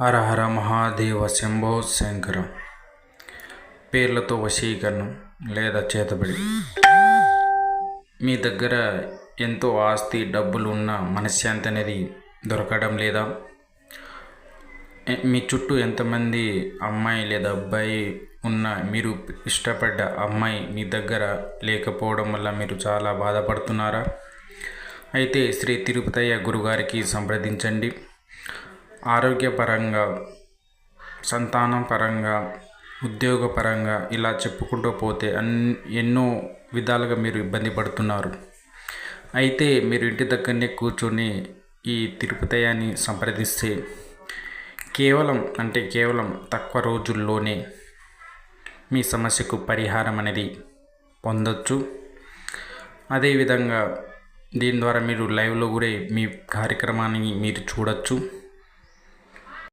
హర హర మహాదేవ శంభో శంకర. పేర్లతో వశీకరణం లేదా చేతబడి. మీ దగ్గర ఎంతో ఆస్తి డబ్బులు ఉన్న మనశ్శాంతి అనేది దొరకడం లేదా? మీ చుట్టూ ఎంతమంది అమ్మాయి లేదా అబ్బాయి ఉన్న మీరు ఇష్టపడ్డ అమ్మాయి మీ దగ్గర లేకపోవడం వల్ల మీరు చాలా బాధపడుతున్నారా? అయితే శ్రీ తిరుపతయ్య గురుగారికి సంప్రదించండి. ఆరోగ్యపరంగా సంతానం పరంగా ఉద్యోగపరంగా ఇలా చెప్పుకుంటూ పోతే అన్ ఎన్నో విధాలుగా మీరు ఇబ్బంది పడుతున్నారు. అయితే మీరు ఇంటి దగ్గరనే కూర్చొని ఈ తిరుపతయాన్ని సంప్రదిస్తే కేవలం అంటే కేవలం తక్కువ రోజుల్లోనే మీ సమస్యకు పరిహారం అనేది పొందొచ్చు. అదేవిధంగా దీని ద్వారా మీరు లైవ్లో కూడా మీ కార్యక్రమాన్ని మీరు చూడొచ్చు.